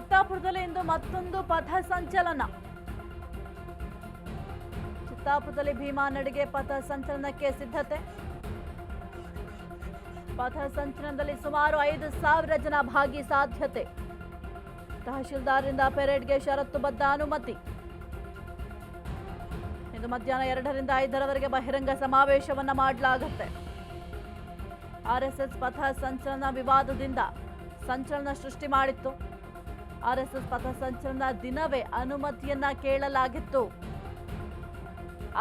ಚಿತ್ತಾಪುರದಲ್ಲಿ ಇಂದು ಮತ್ತೊಂದು ಪಥ ಸಂಚಲನ. ಚಿತ್ತಾಪುರದಲ್ಲಿ ಭೀಮಾ ನಡಿಗೆ ಪಥ ಸಂಚಲನಕ್ಕೆ ಸಿದ್ಧತೆ. ಪಥ ಸಂಚಲನದಲ್ಲಿ ಸುಮಾರು ಐದು ಸಾವಿರ ಜನ ಭಾಗಿ ಸಾಧ್ಯತೆ. ತಹಶೀಲ್ದಾರ್ರಿಂದ ಪೆರೇಡ್ಗೆ ಷರತ್ತುಬದ್ಧ ಅನುಮತಿ. ಇಂದು ಮಧ್ಯಾಹ್ನ ಎರಡರಿಂದ ಐದರವರೆಗೆ ಬಹಿರಂಗ ಸಮಾವೇಶವನ್ನ ಮಾಡಲಾಗುತ್ತೆ. ಆರ್ಎಸ್ಎಸ್ ಪಥ ಸಂಚಲನ ವಿವಾದದಿಂದ ಸಂಚಲನ ಸೃಷ್ಟಿ ಮಾಡಿತ್ತು. ಆರ್ಎಸ್ಎಸ್ ಪಥ ಸಂಚಲನ ದಿನವೇ ಅನುಮತಿಯನ್ನ ಕೇಳಲಾಗಿತ್ತು.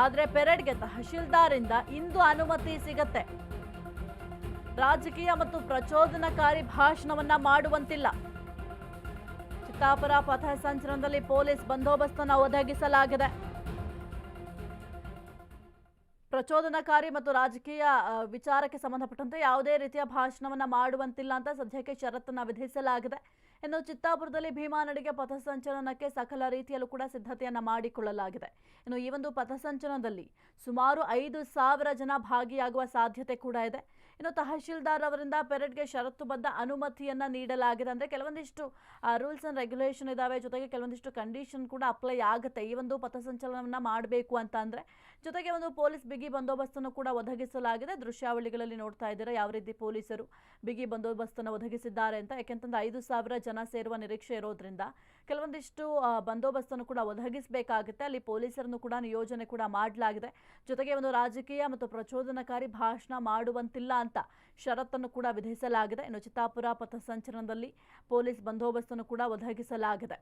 ಆದರೆ ಪೆರೇಡ್ಗೆ ತಹಶೀಲ್ದಾರಿಂದ ಇಂದು ಅನುಮತಿ ಸಿಗತ್ತೆ. ರಾಜಕೀಯ ಮತ್ತು ಪ್ರಚೋದನಕಾರಿ ಭಾಷಣವನ್ನ ಮಾಡುವಂತಿಲ್ಲ. ಚಿತ್ತಾಪುರ ಪಥ ಸಂಚಲನದಲ್ಲಿ ಪೊಲೀಸ್ ಬಂದೋಬಸ್ತನ್ನು ಒದಗಿಸಲಾಗಿದೆ. ಪ್ರಚೋದನಕಾರಿ ಮತ್ತು ರಾಜಕೀಯ ವಿಚಾರಕ್ಕೆ ಸಂಬಂಧಪಟ್ಟಂತೆ ಯಾವುದೇ ರೀತಿಯ ಭಾಷಣವನ್ನ ಮಾಡುವಂತಿಲ್ಲ ಅಂತ ಸದ್ಯಕ್ಕೆ ಷರತ್ತನ್ನು ವಿಧಿಸಲಾಗಿದೆ. ಇನ್ನು ಚಿತ್ತಾಪುರದಲ್ಲಿ ಭೀಮಾ ನಡಿಗೆ ಪಥಸಂಚಲನಕ್ಕೆ ಸಕಲ ರೀತಿಯಲ್ಲೂ ಕೂಡ ಸಿದ್ಧತೆಯನ್ನ ಮಾಡಿಕೊಳ್ಳಲಾಗಿದೆ. ಇನ್ನು ಈ ಒಂದು ಪಥಸಂಚಲನದಲ್ಲಿ ಸುಮಾರು ಐದು ಸಾವಿರ ಜನ ಭಾಗಿಯಾಗುವ ಸಾಧ್ಯತೆ ಕೂಡ ಇದೆ. ಇನ್ನು ತಹಶೀಲ್ದಾರ್ ಅವರಿಂದ ಪೆರೇಡ್ಗೆ ಷರತ್ತುಬದ್ಧ ಅನುಮತಿಯನ್ನ ನೀಡಲಾಗಿದೆ ಅಂದ್ರೆ ಕೆಲವೊಂದಿಷ್ಟು ರೂಲ್ಸ್ ಅಂಡ್ ರೆಗ್ಯುಲೇಷನ್ ಇದಾವೆ. ಜೊತೆಗೆ ಕೆಲವೊಂದಿಷ್ಟು ಕಂಡೀಷನ್ ಕೂಡ ಅಪ್ಲೈ ಆಗುತ್ತೆ ಈ ಒಂದು ಪಥಸಂಚಲನವನ್ನು ಮಾಡಬೇಕು ಅಂತ ಅಂದ್ರೆ. ಜೊತೆಗೆ ಒಂದು ಪೊಲೀಸ್ ಬಿಗಿ ಬಂದೋಬಸ್ತನ್ನು ಕೂಡ ಒದಗಿಸಲಾಗಿದೆ. ದೃಶ್ಯಾವಳಿಗಳಲ್ಲಿ ನೋಡ್ತಾ ಇದ್ದೀರಾ ಯಾವ ರೀತಿ ಪೊಲೀಸರು ಬಿಗಿ ಬಂದೋಬಸ್ತನ್ನು ಒದಗಿಸಿದ್ದಾರೆ ಅಂತ. ಯಾಕೆಂತಂದ್ರೆ ಐದು ಸಾವಿರ ಜನ ಸೇರುವ ನಿರೀಕ್ಷೆ ಇರೋದ್ರಿಂದ ಕೆಲವೊಂದಿಷ್ಟು ಬಂದೋಬಸ್ತ್ ಬಂದೋಬಸ್ತನ್ನು ಕೂಡ ಒದಗಿಸಬೇಕಾಗುತ್ತೆ. ಅಲ್ಲಿ ಪೊಲೀಸರನ್ನು ಕೂಡ ನಿಯೋಜನೆ ಕೂಡ ಮಾಡಲಾಗಿದೆ. ಜೊತೆಗೆ ಒಂದು ರಾಜಕೀಯ ಮತ್ತು ಪ್ರಚೋದನಕಾರಿ ಭಾಷಣ ಮಾಡುವಂತಿಲ್ಲ ಅಂತ ಷರತ್ತನ್ನು ಕೂಡ ವಿಧಿಸಲಾಗಿದೆ. ಇನ್ನು ಚಿತ್ತಾಪುರ ಪಥಸಂಚಲನದಲ್ಲಿ ಪೊಲೀಸ್ ಬಂದೋಬಸ್ತನ್ನು ಕೂಡ ಒದಗಿಸಲಾಗಿದೆ.